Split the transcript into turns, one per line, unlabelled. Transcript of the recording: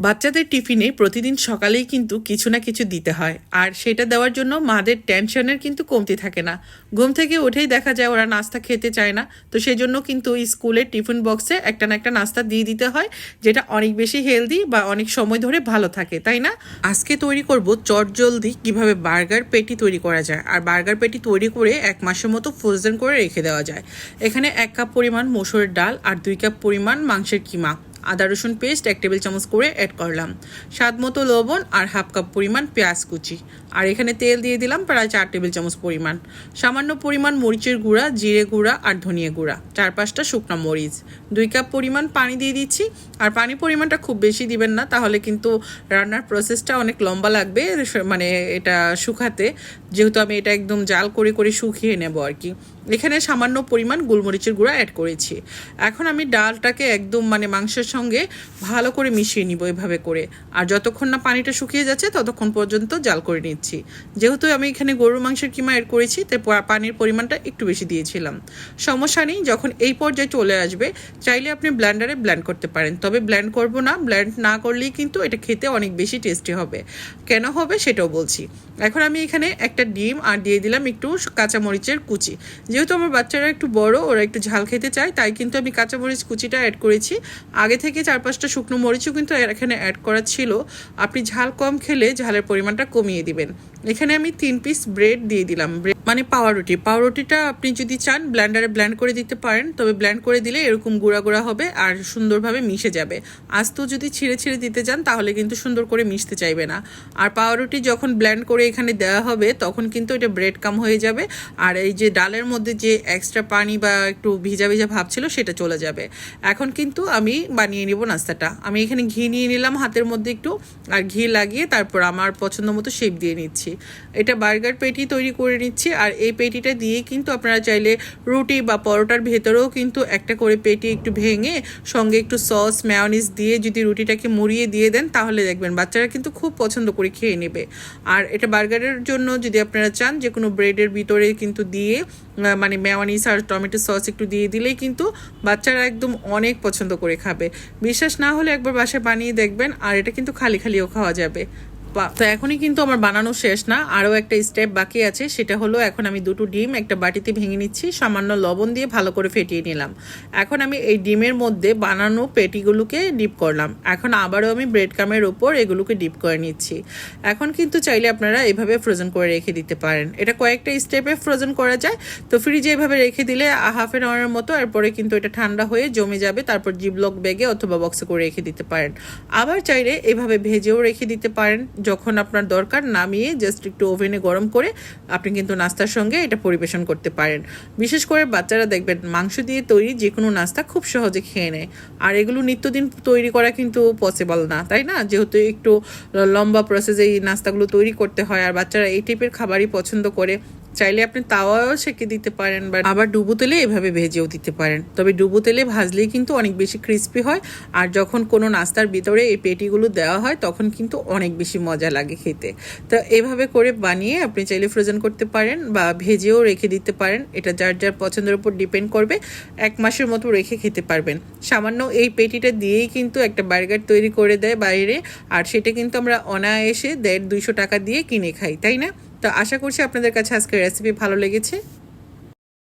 বাচ্চাদের টিফিনে প্রতিদিন সকালেই কিন্তু কিছু না কিছু দিতে হয়। আর সেটা দেওয়ার জন্য মাদের টেনশনের কিন্তু কমতি থাকে না। ঘুম থেকে উঠেই দেখা যায় ওরা নাস্তা খেতে চায় না। তো সেই জন্য কিন্তু স্কুলের টিফিন বক্সে একটা না একটা নাস্তা দিয়ে দিতে হয়, যেটা অনেক বেশি হেলদি বা অনেক সময় ধরে ভালো থাকে, তাই না? আজকে তৈরি করব চট জলদি কীভাবে বার্গার পেটি তৈরি করা যায়। আর বার্গার পেটি তৈরি করে এক মাসের মতো ফ্রোজেন করে রেখে দেওয়া যায়। এখানে এক কাপ পরিমাণ মসুরের ডাল আর দুই কাপ পরিমাণ মাংসের কিমা। আদা, রসুন পেস্ট এক টেবিল চামচ করে অ্যাড করলাম। স্বাদ মতো লবণ আর হাফ কাপ পরিমাণ পেঁয়াজ কুচি। আর এখানে তেল দিয়ে দিলাম প্রায় চার টেবিল চামচ পরিমাণ। সামান্য পরিমাণ মরিচের গুঁড়া, জিরে গুঁড়া আর ধনিয়া গুঁড়া। চার পাঁচটা শুকনো মরিচ। দুই কাপ পরিমাণ পানি দিয়ে দিচ্ছি। আর পানি পরিমাণটা খুব বেশি দিবেন না, তাহলে কিন্তু রান্নার প্রসেসটা অনেক লম্বা লাগবে মানে এটা শুকাতে। যেহেতু আমি এটা একদম জাল করে করে শুকিয়ে নেব আর কি। এখানে সামান্য পরিমাণ গোলমরিচের গুঁড়া অ্যাড করেছি। এখন আমি ডালটাকে একদম মানে মাংসের সঙ্গে ভালো করে মিশিয়ে নিব এভাবে করে। আর যতক্ষণ না পানিটা শুকিয়ে যাচ্ছে, ততক্ষণ পর্যন্ত জাল করে নিচ্ছি। যেহেতু আমি এখানে গরুর মাংসের কিমা এড করেছি, তাই পানির পরিমাণটা একটু বেশি দিয়েছিলাম। সমস্যা নেই, যখন এই পর্যায়ে চলে আসবে, চাইলে আপনি ব্ল্যান্ডারে ব্ল্যান্ড করতে পারেন। তবে ব্ল্যান্ড করব না ব্ল্যান্ড না করলেই কিন্তু এটা খেতে অনেক বেশি টেস্টি হবে। কেন হবে সেটাও বলছি। এখন আমি এখানে একটা ডিম আর দিয়ে দিলাম একটু কাঁচামরিচের কুচি। যেহেতু আমার বাচ্চারা একটু বড়, ওরা একটু ঝাল খেতে চায়, তাই কিন্তু আমি কাঁচামরিচ কুচিটা অ্যাড করেছি। আগে থেকে চার পাঁচটা শুকনো মরিচও কিন্তু এখানে অ্যাড করা ছিল। আপনি ঝাল কম খেলে ঝালের পরিমাণটা কমিয়ে দিবেন। এখানে আমি তিন পিস ব্রেড দিয়ে দিলাম। ব্রেড মানে পাউরুটি। পাউরুটিটা আপনি যদি চান ব্ল্যান্ডারে ব্ল্যান্ড করে দিতে পারেন, তবে ব্ল্যান্ড করে দিলে এরকম গুঁড়া গুঁড়া হবে আর সুন্দরভাবে মিশে যাবে। আস্ত যদি ছিঁড়ে ছিঁড়ে দিতে চান, তাহলে কিন্তু সুন্দর করে মিশতে চাইবে না। আর পাউরুটি যখন ব্ল্যান্ড করে এখানে দেওয়া হবে, তখন কিন্তু এটা ব্রেড কাম হয়ে যাবে। আর এই যে ডালের মধ্যে যে এক্সট্রা পানি বা একটু ভিজা ভিজা ভাব ছিল, সেটা চলে যাবে। এখন কিন্তু আমি বানিয়ে নিব নাস্তাটা। আমি এখানে ঘি নিয়ে নিলাম হাতের মধ্যে একটু, আর ঘি লাগিয়ে তারপর আমার পছন্দ মতো শেপ দিয়ে নিচ্ছি। এটা বার্গার পেটি তৈরি করে নিচ্ছি, আর এই পেটিটা দিয়ে কিন্তু আপনারা চাইলে রুটি বা পরোটার ভেতরেও কিন্তু একটা করে পেটি একটু ভেঙে সঙ্গে একটু সস ম্যায়োনিজ দিয়ে যদি রুটিটাকে মুড়িয়ে দিয়ে দেন তাহলে দেখবেন বাচ্চারা কিন্তু খুব পছন্দ করে খেয়ে নেবে। আর এটা বার্গারের জন্য যদি আপনারা চান যে কোনো ব্রেডের ভিতরে কিন্তু দিয়ে মানে মেয়োনিজ আর টমেটো সস একটু দিয়ে দিলেই কিন্তু বাচ্চারা একদম অনেক পছন্দ করে খাবে। বিশ্বাস না হলে একবার বাসায় বানিয়ে দেখবেন, আর এটা কিন্তু খালি খালিও খাওয়া যাবে। তো এখনই কিন্তু আমার বানানো শেষ না, আরও একটা স্টেপ বাকি আছে, সেটা হলো এখন আমি দুটো ডিম একটা বাটিতে ভেঙে নিচ্ছি, সামান্য লবণ দিয়ে ভালো করে ফেটিয়ে নিলাম। এখন আমি এই ডিমের মধ্যে বানানো পেটিগুলোকে ডিপ করলাম। এখন আবারও আমি ব্রেড কামের ওপর এগুলোকে ডিপ করে নিচ্ছি। এখন কিন্তু চাইলে আপনারা এভাবে ফ্রোজেন করে রেখে দিতে পারেন। এটা কয়েকটা স্টেপে ফ্রোজেন করা যায়। তো ফ্রিজে এভাবে রেখে দিলে হাফ এন আওয়ারের মতো, এরপরে কিন্তু এটা ঠান্ডা হয়ে জমে যাবে, তারপর জিবলক ব্যাগে অথবা বক্সে করে রেখে দিতে পারেন। আবার চাইলে এভাবে ভেজেও রেখে দিতে পারেন। যখন আপনার দরকার, নামিয়ে জাস্ট একটু ওভেনে গরম করে আপনি কিন্তু নাস্তার সঙ্গে এটা পরিবেশন করতে পারেন। বিশেষ করে বাচ্চারা দেখবেন, মাংস দিয়ে তৈরি যে কোনো নাস্তা খুব সহজে খেয়ে নেয়। আর এগুলো নিত্যদিন তৈরি করা কিন্তু পসিবল না, তাই না? যেহেতু একটু লম্বা প্রসেসে এই নাস্তাগুলো তৈরি করতে হয়, আর বাচ্চারা এই টাইপের খাবারই পছন্দ করে। চাইলে আপনি তাওয়াও সেকে দিতে পারেন বা আবার ডুবো তেলে এভাবে ভেজেও দিতে পারেন। তবে ডুবো তেলে ভাজলেই কিন্তু অনেক বেশি ক্রিস্পি হয়, আর যখন কোনো নাস্তার ভিতরে এই পেটিগুলো দেওয়া হয়, তখন কিন্তু অনেক বেশি মজা লাগে খেতে। তো এভাবে করে বানিয়ে আপনি চাইলে ফ্রোজেন করতে পারেন বা ভেজেও রেখে দিতে পারেন। এটা যার যার পছন্দের উপর ডিপেন্ড করবে, এক মাসের মতো রেখে খেতে পারবেন। সামান্য এই পেটিটা দিয়েই কিন্তু একটা বার্গার তৈরি করে দেয় বাইরে, আর সেটা কিন্তু আমরা অনায়াসে দেড় দুইশো টাকা দিয়ে কিনে খাই, তাই না? তো আশা করছি আপনাদের কাছে আজকে রেসিপি ভালো লেগেছে।